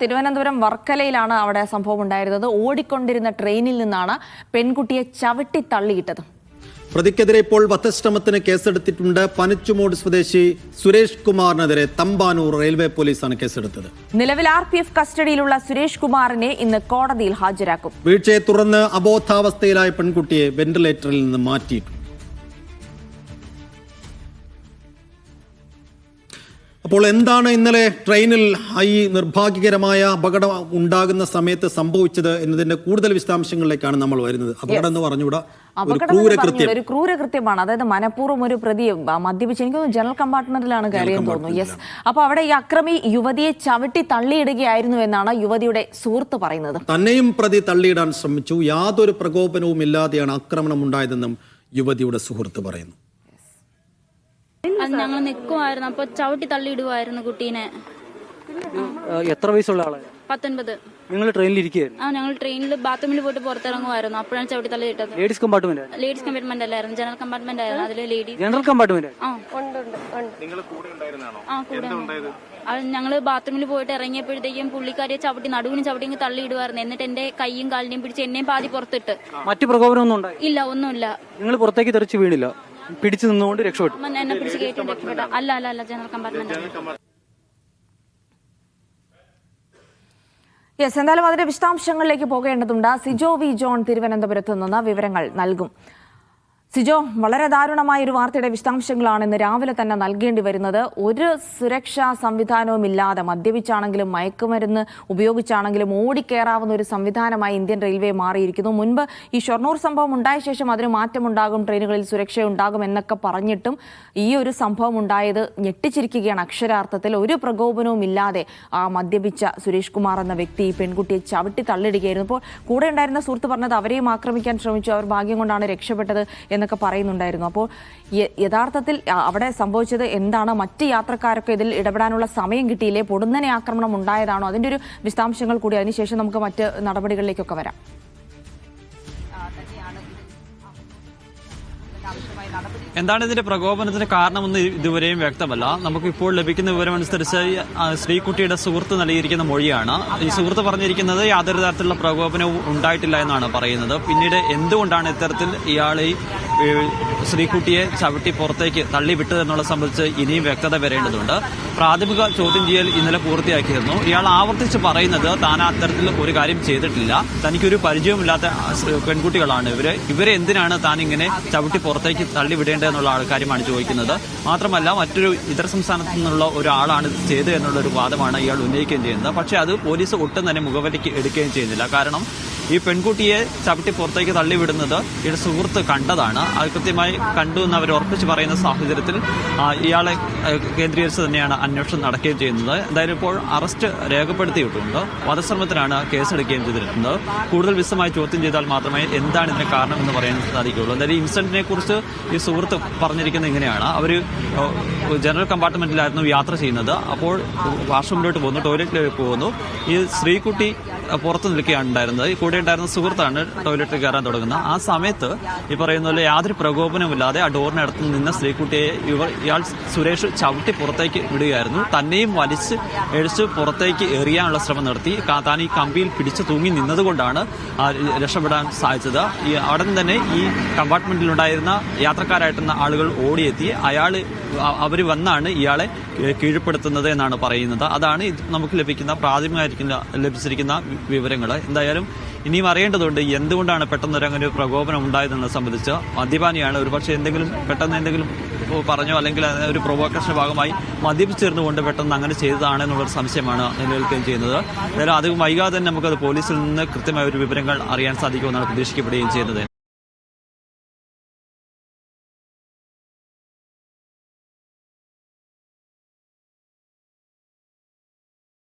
തിരുവനന്തപുരം വർക്കലയിലാണ് അവിടെ സംഭവം ഉണ്ടായിരുന്നത്. ഓടിക്കൊണ്ടിരുന്ന ട്രെയിനിൽ നിന്നാണ് പെൺകുട്ടിയെ ചവിട്ടി തള്ളിയിട്ടത്. പ്രതിക്കെതിരെ ഇപ്പോൾ വധശ്രമത്തിന് കേസെടുത്തിട്ടുണ്ട്. പനച്ചുമോട് സ്വദേശി സുരേഷ് കുമാറിനെതിരെ തമ്പാനൂർ റെയിൽവേ പോലീസാണ് കേസെടുത്തത്. നിലവിൽ ആർ പി എഫ് കസ്റ്റഡിയിലുള്ള സുരേഷ് കുമാറിനെ ഇന്ന് കോടതിയിൽ ഹാജരാക്കും. വീഴ്ചയെ തുടർന്ന് അബോധാവസ്ഥയിലായ പെൺകുട്ടിയെ വെന്റിലേറ്ററിൽ നിന്ന് മാറ്റിയിട്ടു അപ്പോൾ എന്താണ് ഇന്നലെ ട്രെയിനിൽ ഈ നിർഭാഗ്യകരമായ അപകടം ഉണ്ടാകുന്ന സമയത്ത് സംഭവിച്ചത് എന്നതിന്റെ കൂടുതൽ വിശദാംശങ്ങളിലേക്കാണ് നമ്മൾ വരുന്നത്. അപകടം എന്ന് പറഞ്ഞുകൂടാ? ഒരു ക്രൂരകൃത്യമാണ്. അതായത് മനഃപൂർവം ഒരു പ്രതി മദ്യപിച്ച് എനിക്ക് തോന്നുന്നു ജനറൽ കമ്പാർട്ട്മെന്റിലാണ് കയറിയെന്ന് തോന്നുന്നു. യെസ് അപ്പൊ അവിടെ ഈ അക്രമി യുവതിയെ ചവിട്ടി തള്ളിയിടുകയായിരുന്നു എന്നാണ് യുവതിയുടെ സുഹൃത്ത് പറയുന്നത്. തന്നെയും പ്രതി തള്ളിയിടാൻ ശ്രമിച്ചു. യാതൊരു പ്രകോപനവും ഇല്ലാതെയാണ് ആക്രമണം ഉണ്ടായതെന്നും യുവതിയുടെ സുഹൃത്ത് പറയുന്നു. അത് ഞങ്ങൾ നിൽക്കുമായിരുന്നു അപ്പൊ ചവിട്ടി തള്ളിയിടുവായിരുന്നു കുട്ടീനെ. എത്ര വയസ്സുള്ള ആളാണ് പത്തൊൻപത്. നിങ്ങൾ ട്രെയിനിൽ ഇരിക്കുകയായിരുന്നു ആ ഞങ്ങൾ ട്രെയിനിൽ ബാത്റൂമിൽ പോയിട്ട് പുറത്തിറങ്ങുമായിരുന്നു അപ്പോഴാണ് ചവിട്ടി തള്ളി ഇട്ടത് ലേഡീസ് കമ്പാർട്ട്മെന്റ് ലേഡീസ് കമ്പാർട്ട്മെന്റ് അല്ലായിരുന്നു. ജനറൽ കമ്പാർട്ട്മെന്റ് ആയിരുന്നു. അതിലെ ലേഡീസ് ജനറൽ കമ്പാർട്ട്മെന്റ് ആ. കൂടെ അത് ഞങ്ങൾ ബാത്റൂമിൽ പോയിട്ട് ഇറങ്ങിയപ്പോഴത്തേക്കും പുള്ളിക്കാരിയെ ചവിട്ടി നടുവിന് ചവിട്ടി തള്ളിയിടുവായിരുന്നു. എന്നിട്ട് എന്റെ കൈയും കാലിനെയും പിടിച്ച് എന്നെയും പാതി പുറത്തിട്ട്. മറ്റു പ്രകോപനമൊന്നും ഒന്നും ഇല്ല ഒന്നുമില്ല. നിങ്ങൾ പുറത്തേക്ക് തെറിച്ച് വീണില്ല. പിടിച്ചു നിന്നുകൊണ്ട് രക്ഷപ്പെട്ടു. അമ്മ എന്നെ പിടിച്ച് കയറ്റി രക്ഷപ്പെട്ട. അല്ല അല്ല അല്ല ജനറൽ കമ്പാർട്ട്മെന്റ് യെസ് എന്തായാലും അതിന്റെ വിശദാംശങ്ങളിലേക്ക് പോകേണ്ടതുണ്ട്. സിജോ വി ജോൺ തിരുവനന്തപുരത്ത് നിന്ന് വിവരങ്ങൾ നൽകും. സിജോ വളരെ ദാരുണമായ ഒരു വാർത്തയുടെ വിശദാംശങ്ങളാണ് ഇന്ന് രാവിലെ തന്നെ നൽകേണ്ടി വരുന്നത്. ഒരു സുരക്ഷാ സംവിധാനവും ഇല്ലാതെ മദ്യപിച്ചാണെങ്കിലും മയക്കുമരുന്ന് ഉപയോഗിച്ചാണെങ്കിലും ഓടിക്കേറാവുന്ന ഒരു സംവിധാനമായി ഇന്ത്യൻ റെയിൽവേ മാറിയിരിക്കുന്നു. മുൻപ് ഈ ഷൊർണൂർ സംഭവം ഉണ്ടായ ശേഷം അതിന് മാറ്റമുണ്ടാകും ട്രെയിനുകളിൽ സുരക്ഷയുണ്ടാകും എന്നൊക്കെ പറഞ്ഞിട്ടും ഈ ഒരു സംഭവം ഉണ്ടായത് ഞെട്ടിച്ചിരിക്കുകയാണ്. അക്ഷരാർത്ഥത്തിൽ ഒരു പ്രകോപനവും ഇല്ലാതെ ആ മദ്യപിച്ച സുരേഷ് കുമാർ എന്ന വ്യക്തി ഈ പെൺകുട്ടിയെ ചവിട്ടി തള്ളിടുകയായിരുന്നു. ഇപ്പോൾ കൂടെ ഉണ്ടായിരുന്ന സുഹൃത്ത് പറഞ്ഞത് അവരെയും ആക്രമിക്കാൻ ശ്രമിച്ചു. അവർ ഭാഗ്യം കൊണ്ടാണ് രക്ഷപ്പെട്ടത് എന്നൊക്കെ പറയുന്നുണ്ടായിരുന്നു. അപ്പോൾ യഥാർത്ഥത്തിൽ അവിടെ സംഭവിച്ചത് എന്താണ്? മറ്റ് യാത്രക്കാരൊക്കെ ഇതിൽ ഇടപെടാനുള്ള സമയം കിട്ടിയില്ലേ? പൊടുന്നനെ ആക്രമണം ഉണ്ടായതാണോ? അതിന്റെ ഒരു വിശദാംശങ്ങൾ കൂടി അതിനുശേഷം നമുക്ക് മറ്റ് നടപടികളിലേക്കൊക്കെ വരാം. എന്താണ് ഇതിന്റെ പ്രകോപനത്തിന് കാരണമെന്ന് ഇതുവരെയും വ്യക്തമല്ല. നമുക്ക് ഇപ്പോൾ ലഭിക്കുന്ന വിവരം അനുസരിച്ച് ശ്രീകുട്ടിയുടെ സുഹൃത്ത് നൽകിയിരിക്കുന്ന മൊഴിയാണ്. ഈ സുഹൃത്ത് പറഞ്ഞിരിക്കുന്നത് യാതൊരു തരത്തിലുള്ള പ്രകോപനവും ഉണ്ടായിട്ടില്ല എന്നാണ് പറയുന്നത്. പിന്നീട് എന്തുകൊണ്ടാണ് ഇത്തരത്തിൽ ഇയാൾ ഈ, ശ്രീകുട്ടിയെ ചവിട്ടി പുറത്തേക്ക് തള്ളിവിട്ടത് എന്നുള്ളത് സംബന്ധിച്ച് ഇനിയും വ്യക്തത വരേണ്ടതുണ്ട്. പ്രാഥമിക ചോദ്യം ചെയ്യൽ ഇന്നലെ പൂർത്തിയാക്കിയിരുന്നു. ഇയാൾ ആവർത്തിച്ച് പറയുന്നത് താൻ അത്തരത്തിൽ ഒരു കാര്യം ചെയ്തിട്ടില്ല. തനിക്കൊരു പരിചയമില്ലാത്ത പെൺകുട്ടികളാണ് ഇവർ. ഇവരെ എന്തിനാണ് താൻ ഇങ്ങനെ ചവിട്ടി പുറത്തേക്ക് തള്ളിവിടേണ്ടത് എന്നുള്ള ആൾ- കാര്യമാണ് ചോദിക്കുന്നത്. മാത്രമല്ല മറ്റൊരു ഇതര സംസ്ഥാനത്തു നിന്നുള്ള ഒരാളാണ് ഇത് ചെയ്തത് എന്നുള്ള ഒരു വാദമാണ് ഇയാൾ ഉന്നയിക്കുകയും ചെയ്യുന്നത്. പക്ഷേ അത് പോലീസ് ഒട്ടും തന്നെ മുഖവലിക്ക് എടുക്കുകയും ചെയ്യുന്നില്ല. കാരണം ഈ പെൺകുട്ടിയെ ചവിട്ടി പുറത്തേക്ക് തള്ളിവിടുന്നത് ഇവിടെ സുഹൃത്ത് കണ്ടതാണ്. കൃത്യമായി കണ്ടു എന്ന് അവർ ഉറപ്പിച്ച് പറയുന്ന സാഹചര്യത്തിൽ ഇയാളെ കേന്ദ്രീകരിച്ച് തന്നെയാണ് അന്വേഷണം നടക്കുകയും ചെയ്യുന്നത്. എന്തായാലും ഇപ്പോൾ അറസ്റ്റ് രേഖപ്പെടുത്തിയിട്ടുണ്ട്. വധശ്രമത്തിനാണ് കേസെടുക്കുകയും ചെയ്തിരിക്കുന്നത് കൂടുതൽ വിശദമായി ചോദ്യം ചെയ്താൽ മാത്രമേ എന്താണ് ഇതിന് കാരണമെന്ന് പറയാൻ സാധിക്കുകയുള്ളൂ. എന്തായാലും ഇൻസിഡന്റിനെ കുറിച്ച് ഈ സുഹൃത്ത് പറഞ്ഞിരിക്കുന്നത് ഇങ്ങനെയാണ്. അവർ ജനറൽ കമ്പാർട്ട്മെന്റിലായിരുന്നു യാത്ര ചെയ്യുന്നത്. അപ്പോൾ വാഷ്റൂമിലോട്ട് പോകുന്നു ടോയ്ലറ്റിലേക്ക് പോകുന്നു. ഈ സ്ത്രീകുട്ടി അഹ് പുറത്ത് നിൽക്കുകയാണ് ഉണ്ടായിരുന്നത്. ഈ കൂടെ ഉണ്ടായിരുന്ന സുഹൃത്താണ് ടോയ്ലറ്റിൽ കയറാൻ തുടങ്ങുന്നത്. ആ സമയത്ത് ഈ പറയുന്ന പോലെ യാതൊരു പ്രകോപനമില്ലാതെ ആ ഡോറിനടുത്ത് നിന്ന സ്ത്രീക്കുട്ടിയെ ഇവർ ഇയാൾ സുരേഷ് ചവിട്ടി പുറത്തേക്ക് വിടുകയായിരുന്നു. തന്നെയും വലിച്ച് എഴിച്ച് പുറത്തേക്ക് എറിയാനുള്ള ശ്രമം നടത്തി. താൻ ഈ കമ്പിയിൽ പിടിച്ചു തൂങ്ങി നിന്നതുകൊണ്ടാണ് രക്ഷപ്പെടാൻ സാധിച്ചത്. ഈ അവിടെ തന്നെ ഈ കമ്പാർട്ട്മെന്റിലുണ്ടായിരുന്ന യാത്രക്കാരായിട്ടുന്ന ആളുകൾ ഓടിയെത്തി. അയാൾ അവർ വന്നാണ് ഇയാളെ കീഴ്പ്പെടുത്തുന്നത് എന്നാണ് പറയുന്നത്. അതാണ് നമുക്ക് ലഭിക്കുന്ന പ്രാഥമികമായിരിക്കുന്ന ലഭിച്ചിരിക്കുന്ന വിവരങ്ങൾ എന്തായാലും ഇനിയും അറിയേണ്ടതുണ്ട് എന്തുകൊണ്ടാണ് പെട്ടെന്ന് ഒരു അങ്ങനെ ഒരു പ്രകോപനം ഉണ്ടായതെന്നത് സംബന്ധിച്ച്. മദ്യപാനിയാണ്. ഒരുപക്ഷെ എന്തെങ്കിലും പെട്ടെന്ന് എന്തെങ്കിലും പറഞ്ഞോ അല്ലെങ്കിൽ ഒരു പ്രൊവോക്കേഷൻ ഭാഗമായി മദ്യപിച്ചിരുന്നുകൊണ്ട് പെട്ടെന്ന് അങ്ങനെ ചെയ്തതാണ് എന്നുള്ളൊരു സംശയമാണ് നിലനിൽക്കുകയും ചെയ്യുന്നത്. എന്തായാലും അത് വൈകാതെ തന്നെ നമുക്കത് പോലീസിൽ നിന്ന് കൃത്യമായ ഒരു വിവരങ്ങൾ അറിയാൻ സാധിക്കുമെന്നാണ് പ്രതീക്ഷിക്കപ്പെടുകയും ചെയ്യുന്നത്.